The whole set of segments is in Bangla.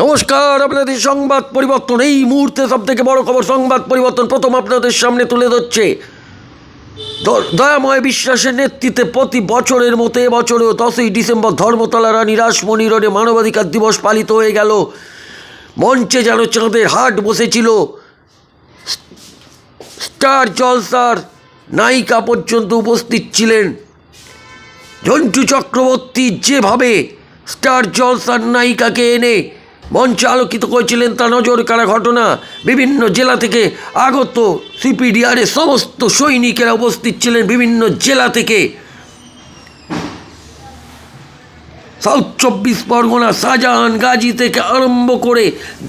নমস্কার, আপনাদের সংবাদ পরিবর্তন। এই মুহূর্তে সব থেকে বড় খবর, সংবাদ পরিবর্তন প্রথম আপনাদের সামনে তুলে ধরছে। দয়াময় বিশ্বাসের নেতৃত্বে প্রতি বছরের মতো এবছরেও দশই ডিসেম্বর ধর্মতলা রানী রাসমণি রোডে মানবাধিকার দিবস পালিত হয়ে গেল। মঞ্চে যেন চাঁদের হাট বসেছিল। স্টার জলসার নায়িকা পর্যন্ত উপস্থিত ছিলেন। ঝন্টু চক্রবর্তী যেভাবে স্টার জলসার নায়িকাকে এনে মঞ্চে আলোকিত করেছিলেন তা নজর কাড়া ঘটনা। বিভিন্ন জেলা থেকে আগত সিপিডিআরের সমস্ত সৈনিকেরা উপস্থিত ছিলেন বিভিন্ন জেলা থেকে। সাউথ চব্বিশ পরগনা, শাহজাহান, গাজী থেকে আরম্ভ করে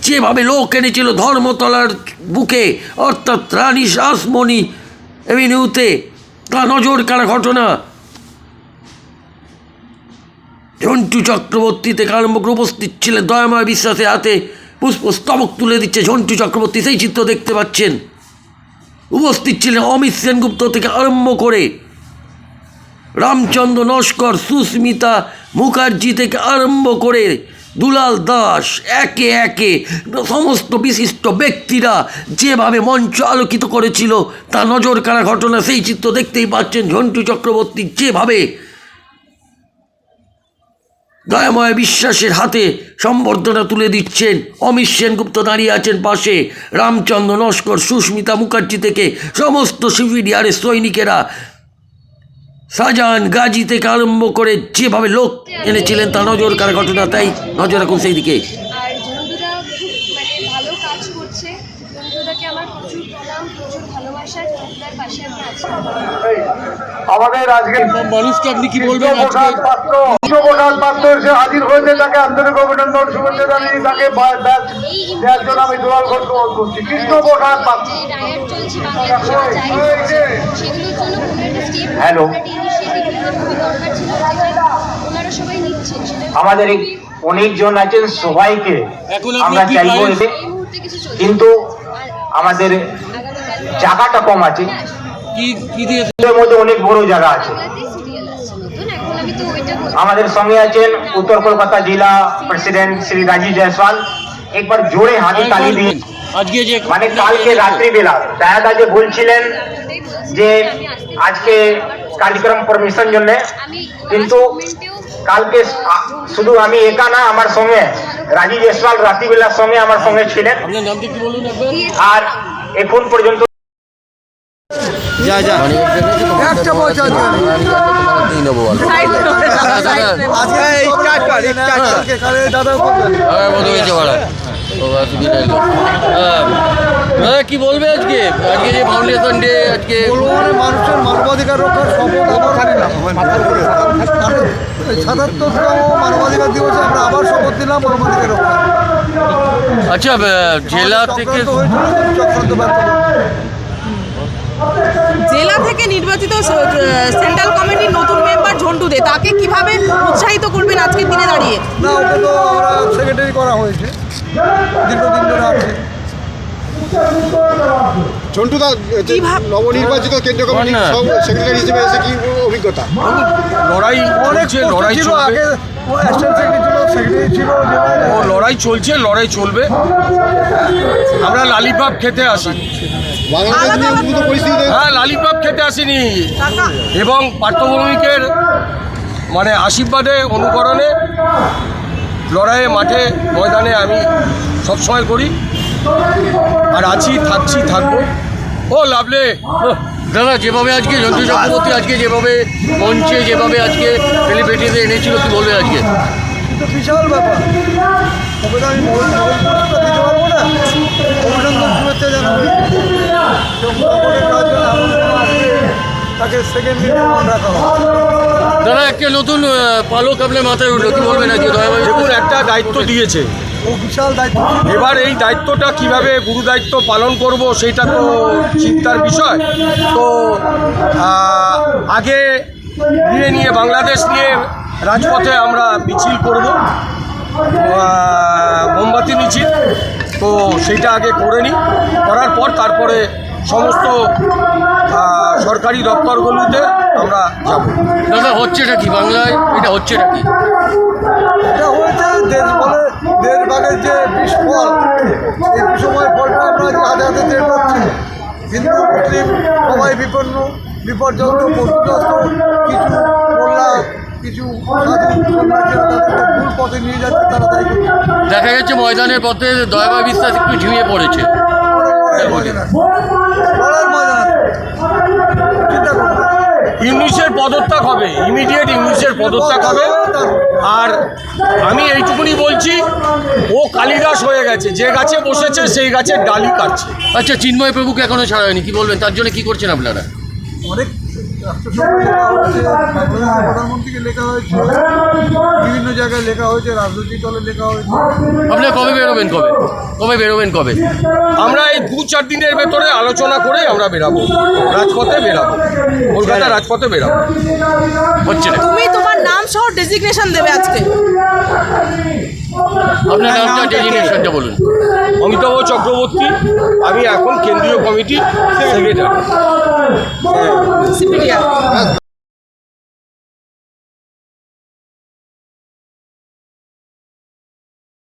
যেভাবে লোক এনেছিল ধর্মতলার বুকে, অর্থাৎ রানী শাসমণি এভিনিউতে, তা নজর কাড়া ঘটনা। ঝন্টু চক্রবর্তী থেকে আরম্ভ করে উপস্থিত ছিলেন দয়াময় বিশ্বাসের হাতে। পুষ্পস্তবক তুলে দিচ্ছে ঝন্টু চক্রবর্তী, সেই চিত্র দেখতে পাচ্ছেন। উপস্থিত ছিলেন অমিত সেনগুপ্ত থেকে আরম্ভ করে রামচন্দ্র নস্কর, সুস্মিতা মুখার্জি থেকে আরম্ভ করে দুলাল দাস, একে একে সমস্ত বিশিষ্ট ব্যক্তিরা যেভাবে মঞ্চ আলোকিত করেছিল, তা নজর কাড়া ঘটনা সেই চিত্র দেখতেই পাচ্ছেন ঝন্টু চক্রবর্তী যেভাবে দয়াময় বিশ্বাসের হাতে সম্বর্ধনা তুলে দিচ্ছেন। অমিত সেনগুপ্ত দাঁড়িয়ে আছেন পাশে। রামচন্দ্র, নস্কর, সুস্মিতা মুখার্জি থেকে সমস্ত সিভিডিআরের সৈনিকেরা শাহজাহান গাজী থেকে আরম্ভ করে যেভাবে লোক এনেছিলেন তা নজর কার ঘটনা, তাই নজর রাখুন সেই দিকে আর ঝন্টুদা খুব মানে ভালো কাজ করছে ঝন্টুদাকে আমার প্রচুর প্রণাম প্রচুর ভালোবাসা ঝন্টুদার পাশে আমি আছি আমাদের আজকে মানুষকে আপনি কি বলবেন পাত্র এসে হাজির হয়েছে তাকে আন্তরিক অভিনন্দন শুভেচ্ছা জানিয়ে তাকে দেওয়ার জন্য আমি দোয়াল ঘোষ করছি। কৃষ্ণপ্রসাদ পাত্র সেটা আমাদের এই অনেকজন আছেন সবাইকে আমরা চাইব এতে। এই মুহূর্তে কিছু চলছে। কিন্তু আমাদের জায়গাটা কম আছে। কি কি দিয়ে মধ্যে অনেক বড় জায়গা আছে। বাংলাতে সিরিয়াল আসছে নতুন এখন আমি তো ওইটা বলতে আমাদের সঙ্গে আছেন উত্তর কলকাতা জেলা প্রেসিডেন্ট শ্রী রাজীব জয়সওয়াল। একবার জোরে হাতে তালি দিয়ে আজকে যে মানে কালকে রাত্রিবেলা। দায়াদা যে বলছিলেন যে আজকে কার্যক্রম পারমিশন জন্য। কিন্তু কালকে শুধু আমি একা না আমার সঙ্গে রাজীব জয়সওয়াল রাত্রিবেলার সঙ্গে আমার সঙ্গে ছিলেন। আর এখন পর্যন্ত যা যা। একটা পয়সা কি বলবে আজকে? আজকে যে ফাউন্ডেশন ডে আজকে বলবানে মানুষের মানবাধিকার রক্ষার শপথ আবার সাতাত্তরতম মানবাধিকার দিবসে আমরা আবার শপথ দিলাম মানবাধিকার রক্ষা আচ্ছা জেলা থেকে জেলা থেকে নির্বাচিত সেন্ট্রাল কমিটির নতুন মেম্বার ঝন্টু দে, তাকে কীভাবে উৎসাহিত করবেন আজকের দিনে দাঁড়িয়ে? না, ওকে তো আমরা সেক্রেটারি করা হয়েছে। দীর্ঘদিন ধরে আছে। ঝন্টুদা নবনির্বাচিত কেন্দ্রীয় কমিটির সব সেক্রেটারি হিসেবে এসে কি অভিজ্ঞতা? লড়াই চলছে লড়াই ছিল চলবে আগে। ও লড়াই চলছে লড়াই চলবে। আমরা লালিপাপ খেতে আসি। হ্যাঁ লালিপাপ খেতে আসিনি। এবং পার্থভৌমিকের মানে আশীর্বাদে অনুকরণে লড়াইয়ে মাঠে ময়দানে আমি সবসময় করি। আর আছি থাকছি থাকব। ও লাভলে। দাদা যেভাবে আজকে জন্তু চক্রবর্তী আজকে যেভাবে মঞ্চে যেভাবে আজকে সেলিব্রিটিতে এনেছিল কি বলবে আজকে? বিশাল ব্যাপার। ওকে তো আমি দিতে পারব না। অভিনন্দন শুভেচ্ছা জানাব তাকে সেকেন্ড রাখা হবে। দাদা একটা নতুন পালক আপনার মাথায় উঠল কি বলবেন আজকে? দয়াভাই দেখুন একটা দায়িত্ব দিয়েছে। বিশাল দায়িত্ব। এবার এই দায়িত্বটা কীভাবে গুরু দায়িত্ব পালন করব সেটা তো চিন্তার বিষয়। তো আগে নিয়ে নিয়ে বাংলাদেশ নিয়ে রাজপথে আমরা মিছিল করব। মোমবাতি মিছিল। তো সেইটা আগে করে নিই। করার পর তারপরে সমস্ত সরকারি দপ্তরগুলোতে আমরা যাব। দাদা হচ্ছেটা কি বাংলায়? এটা হচ্ছেটা কি? এটা হয়েছে দেশ বলে দেশ বাঘের যে বিষ ফল এই বিষময় ফলটা আমরা হাতে হাতে টের পাচ্ছি। হিন্দু মুসলিম সবাই বিপন্ন বিপর্যস্ত পশুগ্রস্ত কিছু মোল্লা কিছু ভুল পথে নিয়ে যাচ্ছে তারা তাই দেখা যাচ্ছে ময়দানের পথে দয়াবা বিশ্বাস একটু ঝিমিয়ে পড়েছে। ইংলিশের পদত্যাগ হবে। ইমিডিয়েট ইংলিশের পদত্যাগ হবে। আর আমি এইটুকুনি বলছি ও কালিদাস হয়ে গেছে। যে গাছে বসেছে সেই গাছের ডালি কাটছে। আচ্ছা চিন্ময় প্রভুকে এখনও ছাড়া হয়নি। কি বলবেন? তার জন্য কি করছেন আপনারা? অনেক প্রধানমন্ত্রীকে লেখা হয়েছে বিভিন্ন জায়গায় লেখা হয়েছে রাজনৈতিক দলে লেখা হয়েছে আপনারা কবে বেরোবেন কবে? কবে বেরোবেন কবে? আমরা এই দু চার দিনের ভেতরে আলোচনা করে আমরা বেরাবো। রাজপথে বেরাবো। কলকাতা রাজপথে বেরাবো। হচ্ছে না। তুমি তোমার নাম সহ ডেজিগনেশন দেবে আজকে। আপনার নামটা বলুন। অমিতাভ চক্রবর্তী আমি এখন কেন্দ্রীয় কমিটির সেক্রেটারি